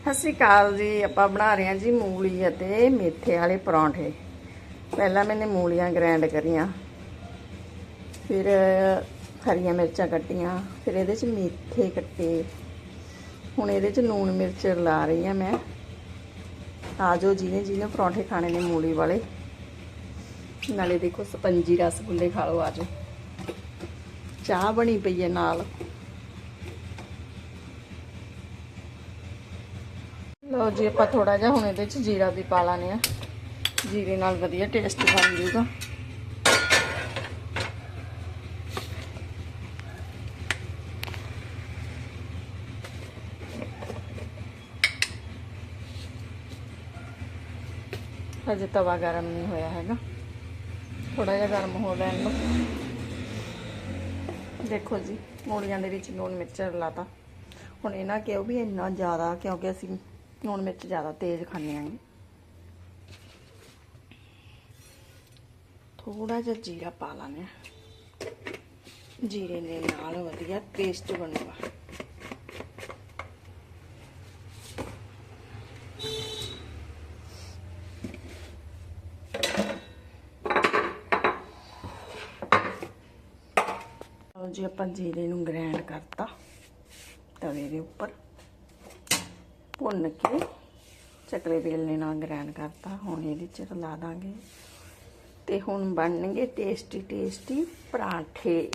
ਸਤਿ ਸ਼੍ਰੀ ਅਕਾਲ ਜੀ, ਆਪਾਂ ਬਣਾ ਰਹੇ ਹਾਂ ਜੀ ਮੂਲੀ ਅਤੇ ਮੇਥੇ ਵਾਲੇ ਪਰੌਂਠੇ। ਪਹਿਲਾਂ ਮੈਨੇ ਮੂਲੀਆਂ ਗ੍ਰਾਈਂਡ ਕਰੀਆਂ, ਫਿਰ ਹਰੀਆਂ ਮਿਰਚਾਂ ਕੱਟੀਆਂ, ਫਿਰ ਇਹਦੇ 'ਚ ਮੇਥੇ ਕੱਟੇ। ਹੁਣ ਇਹਦੇ 'ਚ ਲੂਣ ਮਿਰਚ ਲਾ ਰਹੀ ਹਾਂ ਮੈਂ। ਆ ਜਾਓ ਜਿਹਨੇ ਜਿਹਨੇ ਪਰੌਂਠੇ ਖਾਣੇ ਨੇ ਮੂਲੀ ਵਾਲੇ। ਨਾਲੇ ਦੇਖੋ ਸਪੰਜੀ ਰਸਗੁੱਲੇ ਖਾ ਲਓ ਆ ਜਾਓ ਚਾਹ ਬਣੀ ਪਈ ਹੈ ਨਾਲ। ਲਓ ਜੀ, ਆਪਾਂ ਥੋੜਾ ਜਿਹਾ ਹੁਣ ਇਹਦੇ ਚ ਜੀਰਾ ਵੀ ਪਾ ਲਾਣੇ ਆ ਜੀਰੇ ਨਾਲ ਵਧੀਆ ਟੇਸਟ ਬਣ ਜੂਗਾ ਅਜੇ ਤਵਾ ਗਰਮ ਨਹੀਂ ਹੋਇਆ ਹੈਗਾ। ਥੋੜਾ ਜਿਹਾ ਗਰਮ ਹੋ ਲੈਣ ਨੂੰ ਦੇਖੋ ਜੀ, ਮੂਲੀਆਂ ਦੇ ਵਿੱਚ ਲੂਣ ਮਿਰਚ ਲਾਤਾ ਹੁਣ ਇਹਨਾਂ ਕਿਉਂ ਵੀ ਇੰਨਾ ਜ਼ਿਆਦਾ, ਕਿਉਂਕਿ ਅਸੀਂ ਲੂਣ ਮਿਰਚ ਜ਼ਿਆਦਾ ਤੇਜ਼ ਖਾਂਦੇ ਆਂਗੇ। ਥੋੜਾ ਜਿਹਾ ਜੀਰਾ ਪਾ ਲਾਂਗੇ ਜੀਰੇ ਦੇ ਨਾਲ ਵਧੀਆ ਟੇਸਟ ਬਣੂਗਾ। ਲਓ ਜੀ, ਆਪਾਂ ਜੀਰੇ ਨੂੰ ਗ੍ਰਾਈਂਡ ਕਰਤਾ ਤਵੇ ਦੇ ਉੱਪਰ। ਭੁੰਨ ਕੇ ਚਕਲੇ ਵੇਲਣੇ ਨਾਲ ਗ੍ਰੈਂਡ ਕਰਤਾ। ਹੁਣ ਇਹਦੇ ਚ ਰਲਾ ਦਾਂਗੇ। ਤੇ ਹੁਣ ਬਣਨਗੇ ਟੇਸਟੀ ਟੇਸਟੀ ਪਰਾਂਠੇ।